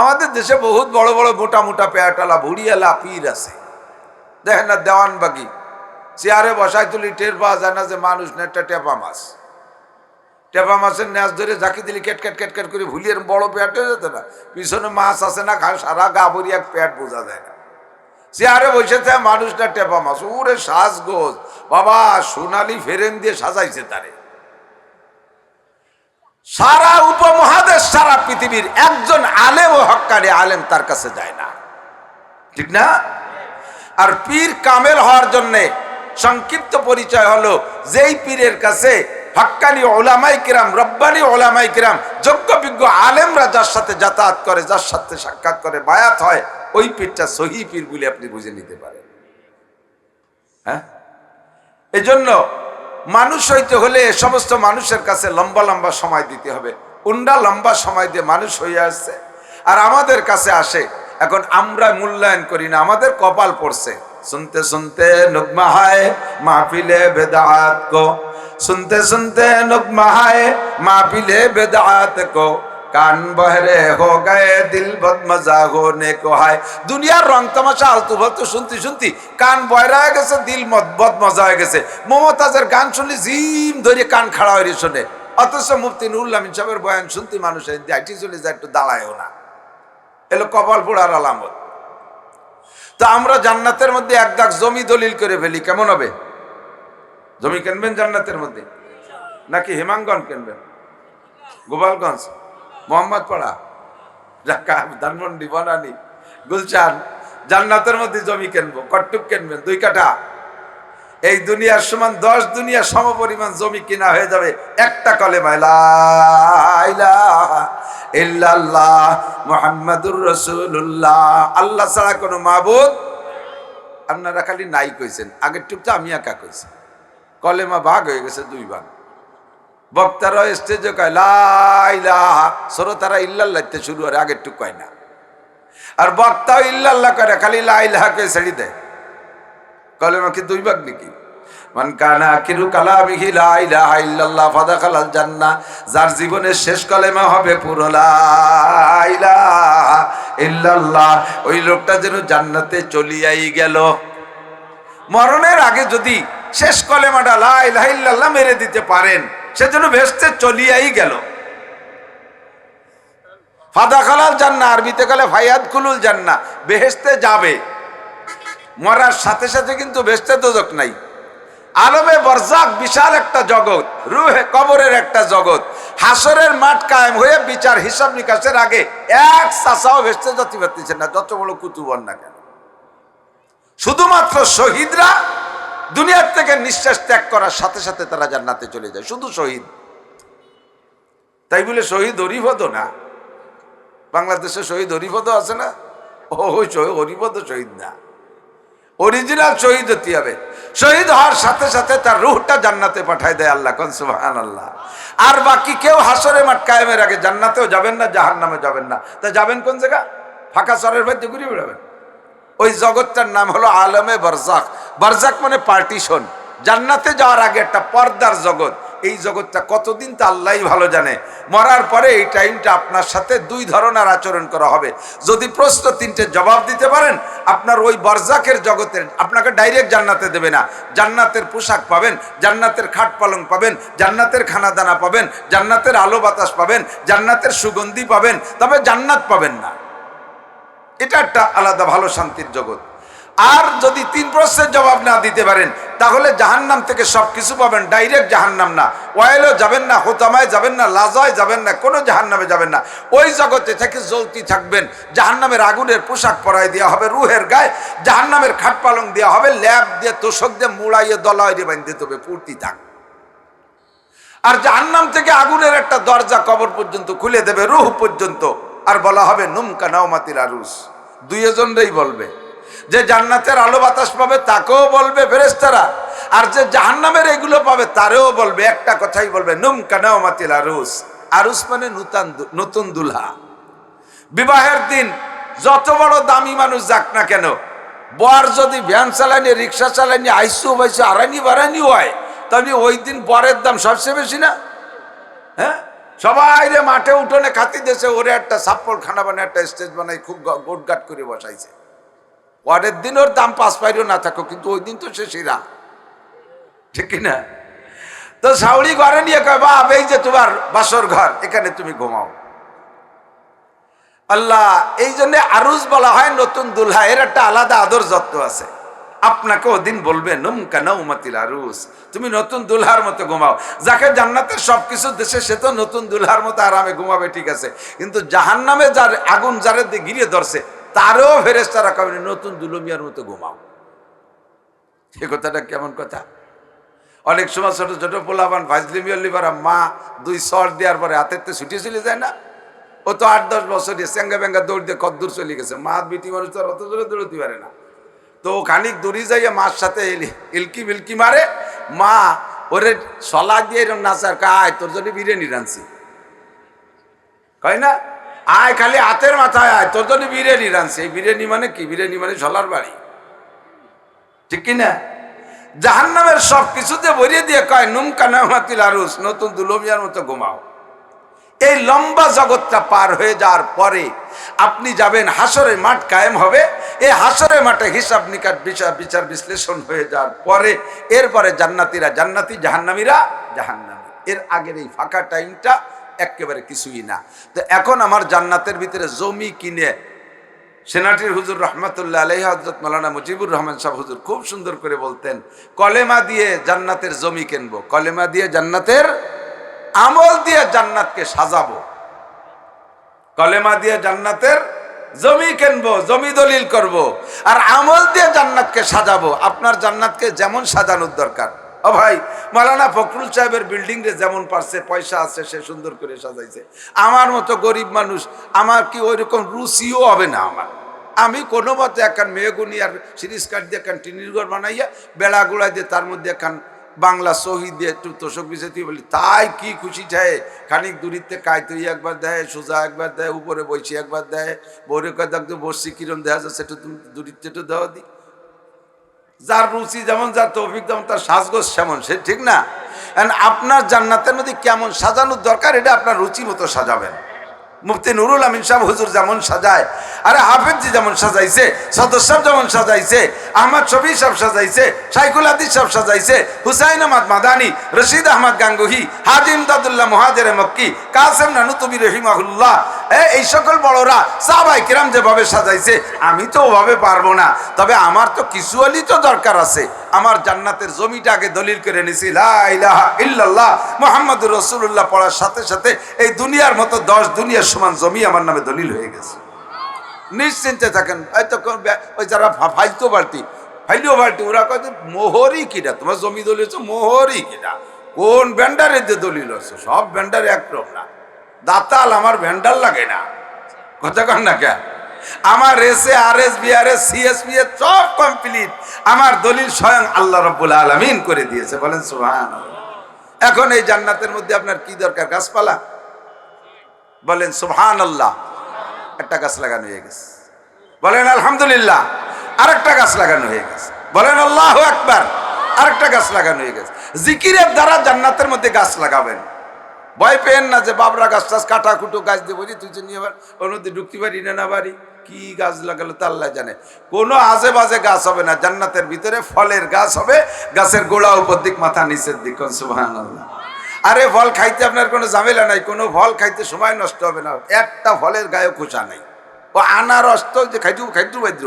আমাদের দেশে বহুত বড় বড় মোটা মোটা পেয়াটালা ভুড়িয়ালা, পীর আছে। দেখেন না দেওয়ান বাকি চেয়ারে বসায় তুলি, টের পাওয়া যায় না যে মানুষ না একটা টেপা মাছ। টেপা মাছের ন্যাস ধরে ঝাঁকি দিলি, কেট কেট কেট কেট করে ভুলিয়ে বড় পেট হয়ে যেত না। পিছনে মাছ আছে না খা সারা গা ভরি এক পেট বোঝা যায় না। চেয়ারে বসে থাকে মানুষটা টেপা মাছ। ওরে সাজ গোজ বাবা, সোনালি ফেরেন দিয়ে সাজাইছে তারে। সারা উপমহাদেশ, সারা পৃথিবীর একজন আলেম ও হক্কানি আলেম তার কাছে যায় না। ঠিক না? আর পীর কামেল হওয়ার জন্যে সংক্ষিপ্ত পরিচয় হলো, যেই পীরের কাছে হক্কানি ওলামাই কিরাম, রব্বানি ওলামাই কিরাম যোগ্য বিজ্ঞ আলেমরা যার সাথে যাতায়াত করে, যার সাথে সাক্ষাৎ করে, বায়াত হয়, ওই পীরটা সহি পীর বলে আপনি বুঝে নিতে পারেন। হ্যাঁ? এজন্য মানুষ হইতে হলে সমস্ত মানুষের কাছে লম্বা লম্বা সময় দিতে হবে। উন্ডা লম্বা সময় দিয়ে মানুষ হয়ে আসছে। আর আমাদের কাছে আসে, এখন আমরা মূল্যায়ন করি না, আমাদের কপাল পড়ছে। শুনতে শুনতে নগমা হায় মাহফিলে বেদাত শুনতে শুনতে নগমা হায় মাহফিলে বেদাত কান বহরে হো গায়ে দিল বদ মজা হোনে কো হায়। দুনিয়ার রং তামাশা আলতু ফালতু শুনতে শুনতে কান বয়রা হয়ে গেছে, দিল মদ বদ মজা হয়ে গেছে। মমতাজের গান শুনলে জিম ধরে কান খাড়া হয়ে শোনে। অথচ মুফতি নুরুল আমিন সাহেবের বয়ান শুনতে মানুষের আইটি চলে যায়, একটু দাঁড়ায়ও না। এলো কপাল পোড়ার আলামত। তো আমরা জান্নাতের মধ্যে এক দাগ জমি দলিল করে ফেলি, কেমন হবে? জমি কিনবেন জান্নাতের মধ্যে? নাকি হেমাঙ্গন কিনবেন? গোপালগঞ্জ? মোহাম্মদপাড়া ঢাকা ধানমন্ডি, বনানি গুলচান জান্নাতের মধ্যে জমি কিনবো কট্টুক কিনবেন, দুই কাঠা। এই দুনিয়ার সমান দশ দুনিয়া সম পরিমাণ জমি কিনা হয়ে যাবে একটা কলে মোহাম্মদুর আল্লাহ ছাড়া কোনো মাহবুদ আপনারা খালি নাই কইছেন আগের টুকটা আমি একা কইছি। কলেমা ভাগ হয়ে গেছে দুই ভাগ। বক্তারা স্টেজে কয় লাইলাহা শ্রোতারা ইল্লাল্লাহতে শুরু করে আগের টুক কয় না। আর বক্তাও ইল্লাল্লাহ করে, খালি লাইলাহা কয়ে ছেড়ে দেয়। কলেমা কি দুই ভাগ নাকি? যার জীবনের শেষ কলেমা হবে পুরো, লা ইল্লাল্লাহ। ওই লোকটা যেন জান্নাতে চলিয়াই গেল। মরণের আগে যদি শেষ কলেমাটা লা ইলাহা মেরে দিতে পারেন সেজন্য ভেস্তে চলিয়াই গেল। ফাদা খালাল জান্না, আরবিতে গেলে ফাইয়াদ কুলুল জান্না, বেহেস্তে যাবে। মরার সাথে সাথে কিন্তু বেহেস্তে দোজক নাই। আলমে বরজাক বিশাল একটা জগৎ, রুহে কবরের একটা জগৎ। হাসরের মাঠ কায়েম হয়ে বিচার, হিসাব নিকাশের আগে এক চাষাও ভেস্তে যেতে পারতেছে না, যত বড় কুতুবন না কেন? শুধুমাত্র শহীদরা দুনিয়ার থেকে নিঃশ্বাস ত্যাগ করার সাথে সাথে তারা জান্নাতে চলে যায়। শুধু শহীদ। তাই বলে শহীদ হরিপদ না। বাংলাদেশে শহীদ হরিপদ আছে না? ও হরিপদ শহীদ না। অরিজিনাল শহীদ হতে হবে। শহীদ হওয়ার সাথে সাথে তার রুহটা জান্নাতে পাঠায় দেয় আল্লাহ কোন সুবহান আল্লাহ আর বাকি কেউ হাসরে মাঠ কায়েমের আগে জান্নাতেও যাবেন না জাহান নামে যাবেন না। তা যাবেন কোন জায়গা? ফাঁকা সরের বাড়িতে ঘুরে বেড়াবেন। ওই জগৎটার নাম হলো আলমে বরজাক বরজাক মানে পার্টিশন। জান্নাতে যাওয়ার আগে একটা পর্দার জগৎ। এই জগৎটা কতদিন তা আল্লাহ ভালো জানে। মরার পরে এই টাইমটা আপনার সাথে দুই ধরনের আচরণ করা হবে। যদি প্রশ্ন তিনটে জবাব দিতে পারেন, আপনার ওই বরজাকের জগতের, আপনাকে ডাইরেক্ট জান্নাতে দেবে না। জান্নাতের পোশাক পাবেন, জান্নাতের খাট পালং পাবেন, জান্নাতের খানা দানা পাবেন, জান্নাতের আলো বাতাস পাবেন, জান্নাতের সুগন্ধি পাবেন, তবে জান্নাত পাবেন না। এটা একটা আলাদা ভালো শান্তির জগৎ। আর যদি তিন প্রশ্নের জবাব না দিতে পারেন, তাহলে জাহান্নাম থেকে সব কিছু পাবেন, ডাইরেক্ট জাহান্নাম না। ওয়েলও যাবেন না, হোতামায় যাবেন না লাজায় যাবেন না, কোনো জাহান্নামে যাবেন না। ওই জগতে থেকে জ্বলতি থাকবেন। জাহান্নামের আগুনের পোশাক পরাই দেওয়া হবে রুহের গায়ে, জাহান্নামের খাট পালং দেওয়া হবে ল্যাব দিয়ে তোষক দিয়ে মুড়াইয়ে দলাইয়ে বাঁধতে হবে পূর্তি থাক। আর জাহান্নাম থেকে আগুনের একটা দরজা কবর পর্যন্ত খুলে দেবে, রুহ পর্যন্ত। আর বলা হবে নুমকা নাওমাতির আরুস। দুইজনরাই বলবে। যে জান্নাতের আলো বাতাস পাবে, তাকেও বলবে ফেরেস্তারা আর যে জাহান্নামের এগুলো পাবে, তারেও বলবে। একটা কথাই বলবে নুমকা নাওমাতিল আরুস। আরুস মানে নূতন নতুন দুলহা। বিবাহের দিন যত বড় দামি মানুষ যাক না কেন, বর যদি ভ্যান চালানি রিক্সা চালানি আইসু বাইসু আড়ানি বাড়ানি হয়, তাহলে ওই দিন বরের দাম সবচেয়ে বেশি না? হ্যাঁ? সবাই রে মাঠে উঠোনে খাতি দেশে ওরে একটা সাপ্পল খানা বানায় একটা স্টেজ বানাই, খুব গোটগাট করে বসাইছে। পরের দিন ওর দাম পাঁচ পাইরও না থাকো কিন্তু ওই দিন তো সে শিরা ঠিক না? তো সাউরি ঘরে নিয়ে কয়, বাপ, এই যে তোমার বাসর ঘর, এখানে তুমি ঘুমাও। আল্লাহ, এই জন্য আরুজ বলা হয় নতুন দুলহা, এর একটা আলাদা আদর যত্ন আছে। আপনাকে ওদিন বলবে, নমকা নৌমাতিল আরুস। তুমি নতুন দুলহার মতো ঘুমাও। যাকে জান্নাতের সবকিছু দেশে, সে তো নতুন দুলহার মতো আরামে ঘুমাবে, ঠিক আছে। কিন্তু জাহান নামে যার আগুন যারে ঘিরে ধরছে, তারও ফেরেস তারা কবে নতুন দুলমিয়ার মতো ঘুমাও। সে কথাটা কেমন কথা? অনেক সময় ছোট ছোট পোলাবান ফাজলি মিয়াল্লিপারা মা দুই শট দেওয়ার পরে হাতের তো ছুটি চলে যায় না। ও তো আট, দশ বছর চেঙ্গা বেঙ্গা দৌড় দিয়ে কদ্দূর চলে গেছে। মা বিটি মানুষ তো অত জোরে দৌড়তে পারে না। তো খানিক দূরে যাইয়া মার সাথে ইলকি বিলকি মারে। মা, ওরে সলা দিয়ে এরম নাচার কায় তোর জন্য বিরিয়ানি রাঁধছি। কয় না? আয়, খালি হাতের মাথায় আয়, তোর জন্য বিরিয়ানি রাঁধছি। এই বিরিয়ানি মানে কি? বিরিয়ানি মানে ঝলার বাড়ি। ঠিক কিনা জাহান নামের সব কিছুতে ভরিয়ে দিয়ে কয় নুমকা নামাতিল আরুস, নতুন দুলমিয়ার মতো ঘুমাও। এই লম্বা জগৎটা পার হয়ে যাওয়ার পরে আপনি যাবেন হাসরের মাঠ কায়েম হবে। এই হাসরের মাঠে হিসাব নিকাট বিচার বিচার বিশ্লেষণ হয়ে যাওয়ার পরে এরপরে জান্নাতিরা জান্নাতি, জাহান্নামীরা জাহান্নামী। এর আগের এই ফাঁকা টাইমটা একেবারে কিছুই না। তো এখন আমার জান্নাতের ভিতরে জমি কিনে সেনাটির হুজুর রহমতুল্লাহ আলহ হজরত মৌলানা মুজিবুর রহমান সাহেব হুজুর খুব সুন্দর করে বলতেন, কলেমা দিয়ে জান্নাতের জমি কিনবো, কলেমা দিয়ে জান্নাতের আমল দিয়ে জান্নাতকে সাজাবো। কলেমা দিয়ে জান্নাতের জমি কিনবো, জমি দলিল করব। আর আমল দিয়ে জান্নাতকে সাজাবো। আপনার জান্নাতকে যেমন সাজানোর দরকার। ও ভাই মালানা ফখরুল সাহেবের বিল্ডিং রে যেমন পারছে, পয়সা আছে, সে সুন্দর করে সাজাইছে। আমার মতো গরিব মানুষ, আমার কি ওই রকম রুচিও হবে না আমার? আমি কোনো মতে একখান মেয়েগুনি আর সিরিজ কাঠ দিয়ে একখান টিনির ঘর বানাইয়া বেড়া গুড়া দিয়ে তার মধ্যে একখান বাংলা শহীদ দিয়ে একটু তোষক বিছেতি বলি, তাই কি খুশি চায় খানিক দূরিতে কায়তুই একবার দেয়, সোজা একবার দেয়, উপরে বসি একবার দেয় বৌরে কয় দেখতে বসছি, কিরম দেখা যাচ্ছে একটু দূরিতে একটু দেওয়া দি। যার রুচি যেমন, যার তৌফিক যেমন তার সাজগোজ সেমন, সে ঠিক না? আপনার জান্নাতের মধ্যে কেমন সাজানোর দরকার, এটা আপনার রুচি মতো সাজাবেন। মুফতি নুরুল আমিন সাহেব হুজুর যেমন সাজায়, আরে হাফেজি যেমন সাজাইছে, সদর সাহেব যেমন সাজাইছে, আহমদ শফি সাহেব সাজাইছে সাইকুল আদিজ সাহেব সাজাইছে, হুসাইন আহমদ মাদানি, রশিদ আহমদ গাঙ্গুহি, হাজি ইমদাদুল্লাহ মহাজের মক্কি, কাসেম নানুতুবি রহিমাহুল্লাহ এই সকল বড়রা, সাহাবাই কিরাম যেভাবে সাজাইছে, আমি তো ওভাবে পারব না। তবে আমার তো কিছু হলেই তো দরকার আছে। আমার জান্নাতের জমিটা আগে দলিল করে নিছি ইল্লাল্লাহ, মুহাম্মাদুর রাসূলুল্লাহ পড়ার সাথে সাথে এই দুনিয়ার মতো দশ দুনিয়ার সমান জমি আমার নামে দলিল হয়ে গেছে। নিশ্চিন্তে থাকেন। হয়তো ওই যারা ফাইতো বাড়তি ফাইলিও বাড়তি ওরা কয় যে মোহরই কিনা তোমার জমি দলিল মোহরই কিনা কোন ব্যান্ডারে যে দলিল আছে সব ব্যান্ডারে একরকম না। দাতাল, আমার ভ্যান্ডার লাগে না। কথা কন না কেন? আমার এসে আর S B R S CSP সব কমপ্লিট আমার দলিল স্বয়ং আল্লাহ রব্বুল আলমিন করে দিয়েছে। বলেন সুহান এখন এই জান্নাতের মধ্যে আপনার কি দরকার? গাছপালা? বলেন সুহান আল্লাহ একটা গাছ লাগানো হয়ে গেছে। বলেন আলহামদুলিল্লাহ। আরেকটা গাছ লাগানো হয়ে গেছে। বলেন আল্লাহ একবার আরেকটা গাছ লাগানো হয়ে গেছে। জিকিরের দ্বারা জান্নাতের মধ্যে গাছ লাগাবেন। ভয় পেন না যে বাবরা গাছ টাছ কাটা কুটো গাছ দেবো বলি, তুই নিয়ে আবার মধ্যে ঢুকতে পারি না না বাড়ি। কি গাছ লাগালো তা আল্লাহ জানে। কোনো আজে বাজে গাছ হবে না, জান্নাতের ভিতরে ফলের গাছ হবে, গাছের গোড়া উপর দিক, মাথা নিচের দিক আরে ফল খাইতে আপনার কোনো ঝামেলা নাই, কোনো ফল খাইতে সময় নষ্ট হবে না। একটা ফলের গায়ে খোঁচা নাই। ও আনারস তো যে খাইতে খাইতে বাদ্র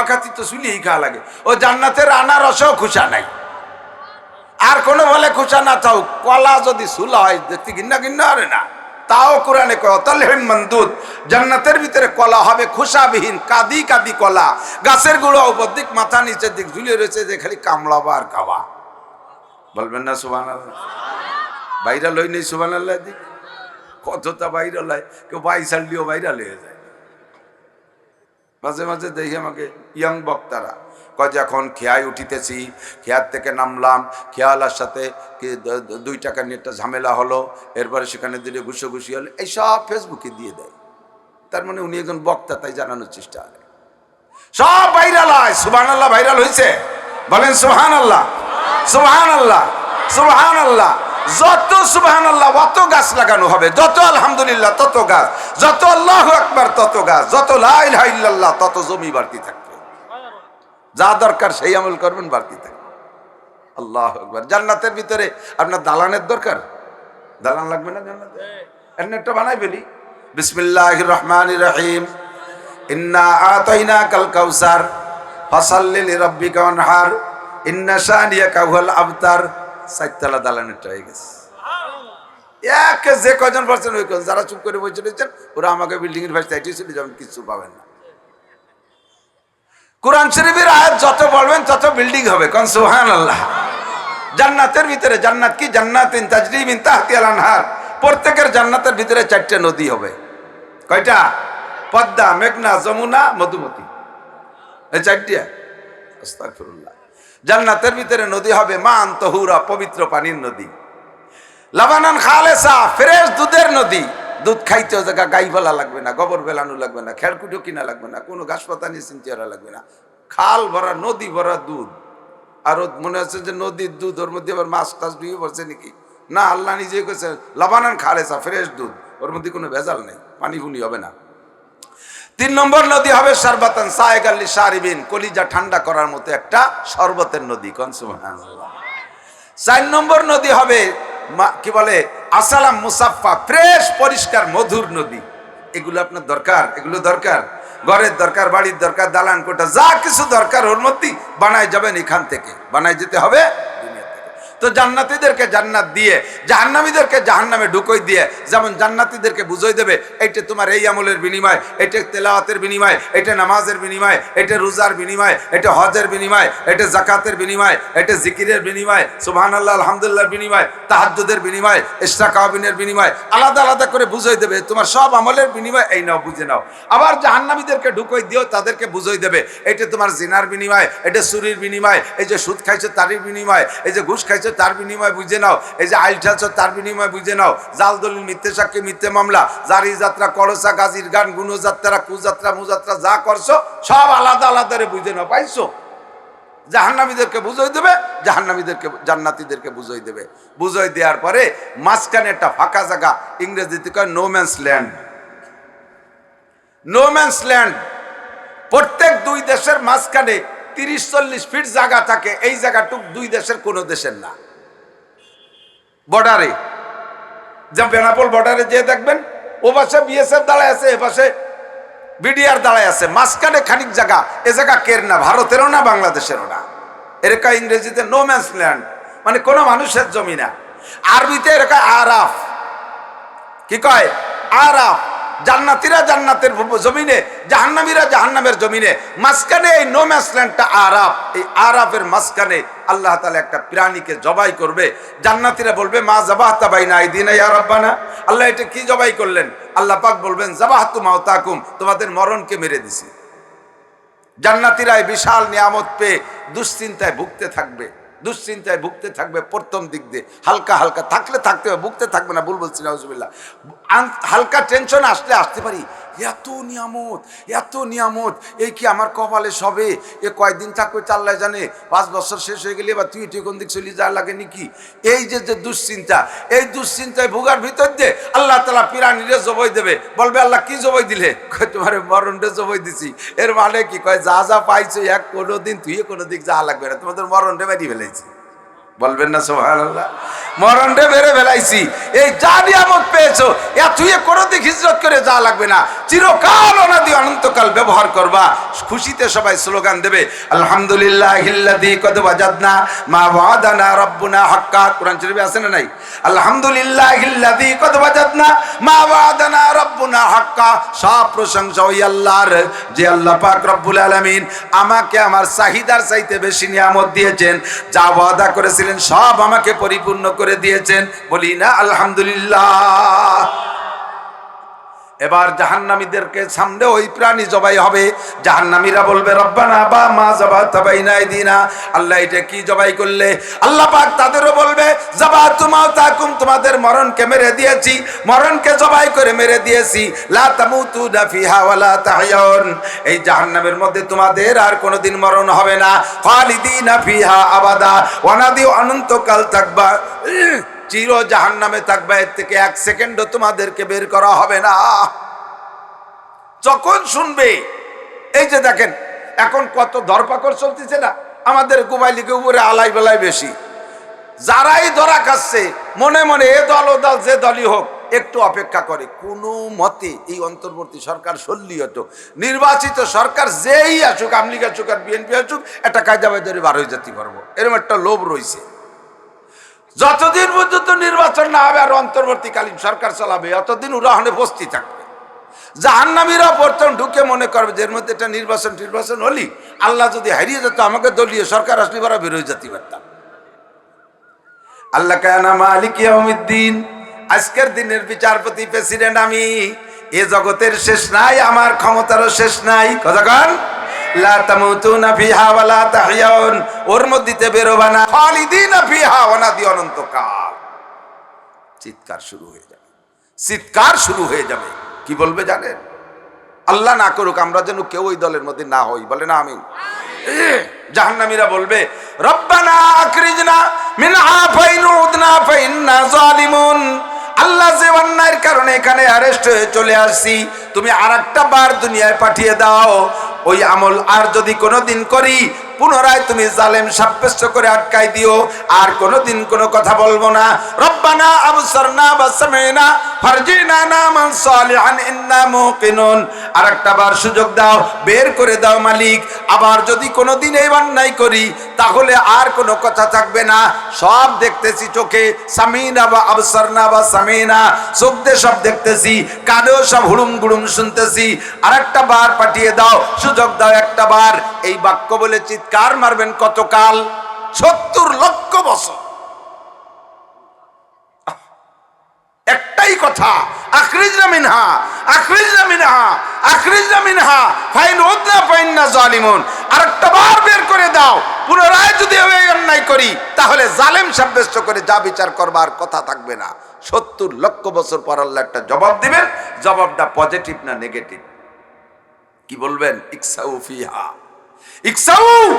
অখাতি তো শুলিয়েই খাওয়া লাগে। ও জান্নাতের আনারসও খুশা নাই। আর কোনো বলে খুশা না থাও, কলা যদি সুলা হয়, দেখতে গিন্না গিন্না আরে না। তাও কোরআনে মন্দুদ জান্নাতের ভিতরে কলা হবে খুশাবিহীন কাদি কাদি কলা। গাছের গুঁড়ো উপর দিক, মাথা নিচের দিক, ঝুলিয়ে রয়েছে যে খালি কামলাবা আর খাওয়া। বলবেন না সুবান ভাইরাল হই নেই সুবান দিক কতটা ভাইরাল হয়, কেউ বাইসাল দিয়েও ভাইরাল হয়ে যায়। মাঝে মাঝে দেখি আমাকে ইয়াং বক্তারা কয় যে এখন খেয়ায় উঠিতেছি, খেয়ার থেকে নামলাম, খেয়ালার সাথে দুই টাকা নিয়ে একটা ঝামেলা হলো, এরপরে সেখানে দিলে ঘুষো ঘুষি হলো এইসব ফেসবুকে দিয়ে দেয়। তার মানে উনি একজন বক্তা, তাই জানানোর চেষ্টা করে। সব ভাইরাল হয় সুবহান আল্লাহ ভাইরাল হয়েছে বলেন সুবহান আল্লাহ সুবহান আল্লাহ সুবহান আল্লাহ যত সুবাহান আল্লাহ অত গাছ লাগানো হবে, যত আলহামদুলিল্লাহ, তত গাছ, যত আল্লাহ আকবার, তত গাছ, যত লাইল্লাহ তত জমি বাড়তি থাকবে। যা দরকার সেই আমল করবেন বাড়তি থাকবে। আল্লাহ আকবার। জান্নাতের ভিতরে আপনার দালানের দরকার? দালান লাগবে না জান্নাতে? এমনি একটা বানাই ফেলি। বিসমিল্লাহ রহমান রহিম। ইন্না আতাইনা কাল কাউসার ফাসাল্লিল রাব্বিকা ওয়ানহার ইন্না শানিয়াকা হুয়াল আবতার। সাইতলা দালানেরটা হয়ে গেছে। এক যে কজন পারছেন ওই কজন যারা চুপ করে বসে রয়েছেন ওরা আমাকে বিল্ডিং এর এটি কিছু পাবেন না। কোরআন শরীফের আয়াত যত বলবেন তত বিল্ডিং হবে। কোন সুহান আল্লাহ জান্নাতের ভিতরে জান্নাত কি? তাজরিমিন তাহতিয়াল আনহার। প্রত্যেকের জান্নাতের ভিতরে চারটে নদী হবে। কয়টা? পদ্মা, মেঘনা, যমুনা, মধুমতি। এই চারটিয়া জান্নাতের ভিতরে নদী হবে মান তহুরা, পবিত্র পানির নদী। লাবানান খালেসা, ফ্রেশ দুধের নদী। দুধ খাইতে জায়গা গাই ফেলা লাগবে না, গোবর বেলানো লাগবে না খেড়কুটো কিনা লাগবে না, কোনো ঘাস পাতা নিয়ে চিনতে লাগবে না। খাল ভরা, নদী ভরা দুধ। আর মনে হচ্ছে যে নদীর দুধ, ওর মধ্যে আবার মাছ টাছ ডুবে পড়ছে নাকি? না, আল্লাহ নিজে কেছে লাবানান খালেসা ফ্রেশ দুধ। ওর মধ্যে কোনো ভেজাল নেই, পানি ফুনি হবে না। তিন নম্বর নদী হবে সারবাতান সাহেগাল্লি সারিবিন, কলিজা ঠান্ডা করার মতো একটা শরবতের নদী কনসুমান চার নম্বর নদী হবে কি বলে? আসালাম মুসাফা ফ্রেশ, পরিষ্কার, মধুর নদী। এগুলো আপনার দরকার, এগুলো দরকার। ঘরের দরকার, বাড়ির দরকার, দালান কোটা যা কিছু দরকার ওর মধ্যেই বানায় যাবেন এখান থেকে। বানায় যেতে হবে। তো জান্নাতীদেরকে জান্নাত দিয়ে, জাহান্নামীদেরকে জাহান্নামে ঢুকই দিয়ে, যেমন জান্নাতীদেরকে বুঝই দেবে, এইটা তোমার এই আমলের বিনিময় এটা তেলাওয়াতের বিনিময় এটা নামাজের বিনিময় এটা রোজার বিনিময় এটা হজের বিনিময় এটা জাকাতের বিনিময় এটা জিকিরের বিনিময় সুবহান আল্লাহ আলহামদুলিল্লাহর বিনিময়, তাহাজ্জুদের বিনিময় ইশরাকাবিনের বিনিময়, আলাদা আলাদা করে বুঝই দেবে, তোমার সব আমলের বিনিময় এই নাও, বুঝে নাও। আবার জাহান্নামীদেরকে ঢুকই দিও তাদেরকে বুঝই দেবে এটা তোমার জিনার বিনিময় এটা চুরির বিনিময়, এই যে সুদ খাইছো তারির বিনিময়, এই যে ঘুষ খাইছো তার বিনিময় বুঝে নাও। এই যে আইল ঠালছো, তার বিনিময় বুঝে নাও। জাল দলিল, মিথ্যে সাক্ষী, মিথ্যে মামলা, জারি যাত্রা করসা গাজির গান, গুণযাত্রা, কুযাত্রা, মুযাত্রা, যা করছ, সব আলাদা আলাদা রে বুঝে নাও, পাইছো? জাহান্নামীদেরকে বুঝাই দেবে, জাহান্নামীদেরকে, জান্নাতীদেরকে বুঝাই দেবে। বুঝাই দেওয়ার পরে মাঝখানে একটা ফাঁকা জায়গা, ইংরেজিতে কয় no man's land no man's land প্রত্যেক দুই দেশের মাঝখানে তিরিশ, চল্লিশ ফিট জায়গা থাকে, এই জায়গাটুক দুই দেশের কোনো দেশের না। বর্ডারে। যা বেনাপোল বর্ডারে যেয়ে দেখবেন, ও পাশে বিএসএফ দাঁড়ায় আছে, এ পাশে বিডিআর দাঁড়ায় আছে। মাঝখানে খানিক জায়গা, এ জায়গা কের না, ভারতেরও না, বাংলাদেশেরও না। এরকা ইংরেজিতে নো ম্যান্স ল্যান্ড মানে কোনো মানুষের জমি না। আরবিতে এরকা আরাফ। কি কয়? আরাফ। জান্নাতিরা জান্নাতের জমিনে, জাহান্নামীরা জাহান্নামের জমিনে। মাঝখানে এই নো ম্যাসল্যান্ডটা আরাফ এই আরাফের মাঝখানে আল্লাহ তাআলা একটা প্রাণীকে জবাই করবে। জান্নাতিরা বলবে, মা জাবাহতা বাইনা আইদিনা ইয়া রাব্বানা? আল্লাহ এটা কি জবাই করলেন? আল্লাহ পাক বলবেন জাবাহতু মাউতাকুম তোমাদের মরণকে মেরে দিছি। জান্নাতিরা এই বিশাল নিয়ামত পেয়ে দুশ্চিন্তায় ভুগতে থাকবে। দুশ্চিন্তায় ভুগতে থাকবে প্রথম দিক দিয়ে। হালকা হালকা, থাকলে থাকতে হবে, ভুগতে থাকবে না, ভুল বলছি হালকা টেনশন আসলে আসতে পারি। এত নিয়ামত এত নিয়ামত, এই কি আমার কপালে সবে? এ কয়দিন থাকবে চাল্লায় জানে? পাঁচ বছর শেষ হয়ে গেলে বা তুই কোন দিক চলে যা লাগে নাকি? এই যে যে দুশ্চিন্তা, এই দুশ্চিন্তায় ভোগার ভিতর দিয়ে আল্লাহ তালা পিরানিরে জবই দেবে। বলবে, আল্লাহ, কি জবই দিলে? তোমার মরণটা জবই দিছি। এর মানে কি? কয়, যা যা পাইছো, এক কোনো দিন তুই কোনো দিক যা লাগবে না। তোমাদের মরণটা বেরিয়ে ফেলেছি। বলবেন না সোহান আল্লাহ মরণটা বেড়ে ফেলাইছি। এই যা নিয়ামত পেয়েছ, এ তুই কোনো দিক হিজরত করে যা লাগবে না। চিরকাল অনাদি অনন্তকাল ব্যবহার করবা। খুশিতে সবাই স্লোগান দেবে আলহামদুলিল্লাহ হিল্লাদি কদ বাজাদনা মা ওয়াদানা রব্বুনা হাক্কা। কোরআন শরীফে আছে না নাই? আলহামদুলিল্লাহ হিল্লাদি কদ বাজাদনা মা ওয়াদানা আমাকে আমার চাহিদার বেশি নিয়ামত দিয়েছেন, যা ওয়াদা করেছিলেন, সব আমাকে পরিপূর্ণ করে দিয়েছেন। বলি না, আলহামদুলিল্লাহ। এবার জাহান্নামীদেরকে সামনে ওই প্রাণী জবাই হবে। জাহান্নামীরা বলবে, রব্বানা, বা মা জবা তবাই নাই দিনা আল্লাহ এটা কি জবাই করলে? আল্লাহ পাক তাদেরও বলবে জবা তুমাও তাকুম তোমাদের মরণকে মেরে দিয়েছি, মরণকে জবাই করে মেরে দিয়েছি। লা তামুতু না ফিহা ওয়ালা তাহয়াউন এই জাহান্নামের মধ্যে তোমাদের আর কোনোদিন মরণ হবে না। খালিদিনা ফিহা আবাদা। অনাদি অনন্তকাল থাকবা চির জাহান নামে থাকবে। এর থেকে এক সেকেন্ডও তোমাদেরকে বের করা হবে না। যখন শুনবে, এই যে দেখেন, এখন কত ধরপাকড় চলতেছে না? আমাদের কুবাইলিকে উপরে আলাই বেলায় বেশি। যারাই ধরা খাচ্ছে, মনে মনে এ দল ও দল, যে দলই হোক, একটু অপেক্ষা করে। কোনো মতে এই অন্তর্বর্তী সরকার সল্লিয়ত নির্বাচিত সরকার যেই আসুক, আমলিগ আসুক আর বিএনপি আসুক, একটা কায়দা ধরে বার হয়ে যেতে পারব। এরকম একটা লোভ রয়েছে। যতদিন পর্যন্ত নির্বাচন না হবে আর অন্তর্বর্তীকালীন সরকার চালাবে, অতদিন উড়াহনে বস্তি থাকবে। জাহান্নামীরা প্রথম ঢুকে মনে করবে যে এর মধ্যে একটা নির্বাচন নির্বাচন হলি আল্লাহ যদি হারিয়ে যেত, আমাকে দলীয় সরকার আসলে বারা বেরোয় যেতে পারতাম। আল্লাহ কানা মালিক ইয়াউমিদ্দিন, আজকের দিনের বিচারপতি, প্রেসিডেন্ট আমি। এ জগতের শেষ নাই, আমার ক্ষমতারও শেষ নাই। কতক্ষণ লা তামুতুনা চিৎকার শুরু হয়ে যাবে। চিৎকার শুরু হয়ে যাবে। কি বলবে জানেন? আল্লাহ না করুক, আমরা যেন কেউ ওই দলের মধ্যে না হই। বলে না জাহান্নামীরা বলবে, রব্বানা আল্লাহ যে কারণে এখানে হয়ে চলে আসছি। তুমি আরেকটা বার দুনিয়ায় পাঠিয়ে দাও। ওই আমল আর যদি কোনোদিন করি পুনরায় তুমি জালেম সাব্যস্ত করে আটকাই দিও, আর কোনোদিন কোনো কথা বলব না। রব্বানা আবসারনা বাসামিনা ফারজিনা নামান সালিহান, ইন্না মুকিনুন। আরেকটা বার সুযোগ দাও, বের করে দাও মালিক। আবার যদি কোনোদিন এই অন্যায় করি, তাহলে আর কোনো কথা থাকবে না। সব দেখতেছি চোখে, সামিনা বা আবসারনা বা সামিনা। চোখ সব দেখতেছি, কানেও সব হুড়ুম গুড়ুম শুনতেছি। আরেকটা বার পাঠিয়ে দাও, সুযোগ দাও একটা বার। এই বাক্য বলে চিৎকার মারবেন কতকাল? সত্তর লক্ষ বছর। একটাই কথা করে পুনরায় যদি অন্যায় করি, তাহলে জালেম করে যা বিচার করবার কথা থাকবে না। সত্তর লক্ষ বছর পর আল্লাহ একটা জবাব দিবেন, জবাবটা পজিটিভ না নেগেটিভ কি বলবেন? ইকসাউ ফিহা। ইকসাউ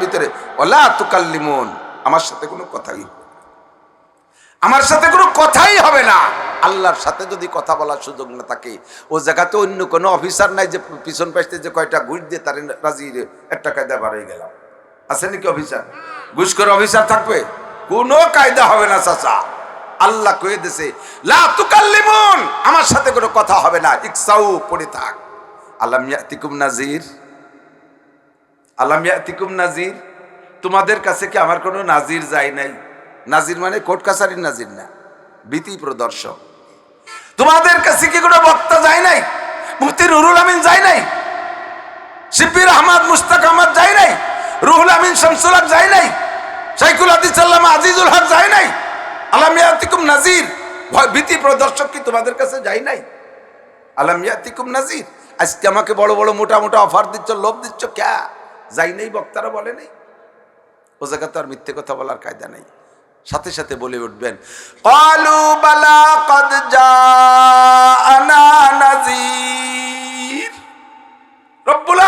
ভিতরে। ওলা তুকাল্লিমুন, আমার সাথে কোনো কথাই। আমার সাথে কোনো কথাই হবে না। আল্লাহর সাথে যদি কথা বলার সুযোগ না থাকে, ও জায়গাতে অন্য কোনো অফিসার নাই যে পিছন পাশতে যে কয়টা ঘুষ দিয়ে তার রাজি একটা কায়দা বার হয়ে গেলাম। আছে নাকি অফিসার? ঘুষ করে অফিসার থাকবে? কোনো কায়দা হবে না, চাচা। আল্লাহ কয়ে দিছে, লা তুকাল্লিমুন, আমার সাথে কোনো কথা হবে না। ইকসাউ, পড়ে থাক। আলাম ইয়াতিকুম নাজির আলাম ইয়াতিকুম নাজির তোমাদের কাছে কি আমার কোনো নাজির যায় নাই? নাজির মানে কোর্ট কাছারির নাজির না, ভীতি প্রদর্শক। তোমাদের কাছে কি কোনো বক্তা যায় নাই? মুফতি নুরুল আমিন যায় নাই? শিবির আহমদ মুস্তাক আহমদ যায় নাই? রুহুল আমিন, শামসুল হক যায় নাই? শাইকুল আদিস সাল্লাম আজিজুল হক যায় নাই? আলামিয়াতিকুম নাজির ভীতি প্রদর্শক কি তোমাদের কাছে যায় নাই? আলামিয়াতিকুম নাজির আজকে আমাকে বড় বড় মোটা মোটা অফার দিচ্ছ, লোভ দিচ্ছ ক্যা যাই নেই, বক্তারা বলে নেই। ও জায়গা তো আর মিথ্যে কথা বলার কায়দা নেই। সাথে সাথে বলে উঠবেন কালু বালা কদ রব্বুল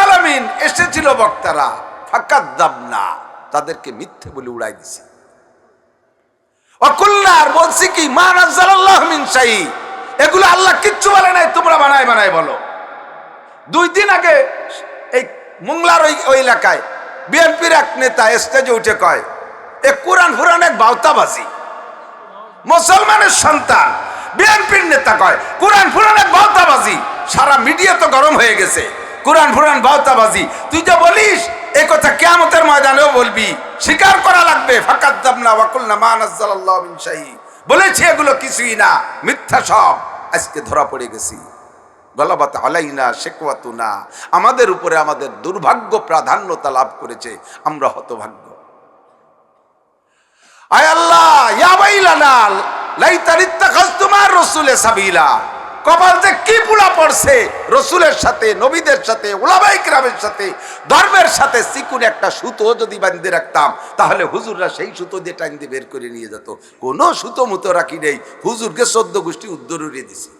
এসেছিল বক্তারা, ফাকাদ দাবনা, তাদেরকে মিথ্যে বলে উড়াই দিছে। অকুল্লার বলছি কি, মা নাজ্জালাল্লাহ মিন এগুলো আল্লাহ কিচ্ছু বলে নাই, তোমরা বানায় বানায় বলো। দুই দিন আগে এই মোংলার ওই ওই এলাকায় বিএনপির এক নেতা স্টেজে উঠে কয়, এ কোরআন ফুরান এক বাউতাবাজি। মুসলমানের সন্তান। বিএনপির নেতা কয়, কোরআন ফুরান এক বাউতাবাজি। সারা মিডিয়া তো গরম হয়ে গেছে। কোরআন ফুরান বাউতাবাজি। তুই যে বলিস, এ কথা কেয়ামতের ময়দানেও বলবি। স্বীকার করা লাগবে ফাকাত দাবনা ওয়াকুলনা মা নাজ্জালাল্লাহু মিন শাই বলেছি এগুলো কিছুই না, মিথ্যা সব। আজকে ধরা পড়ে গেছি। গলাবাত আলাইনা শেকওয়াতুনা। আমাদের উপরে আমাদের দুর্ভাগ্য প্রাধান্যতা লাভ করেছে, আমরা হতভাগ্য। তাহলে হুজুররা সেই সুতো দিয়ে টাইম দিয়ে বের করে নিয়ে যেত। কোনো সুতো মুতো রাখি নেই। হুজুরকে সদ্য গোষ্ঠী উদ্দর উড়িয়ে দিছে।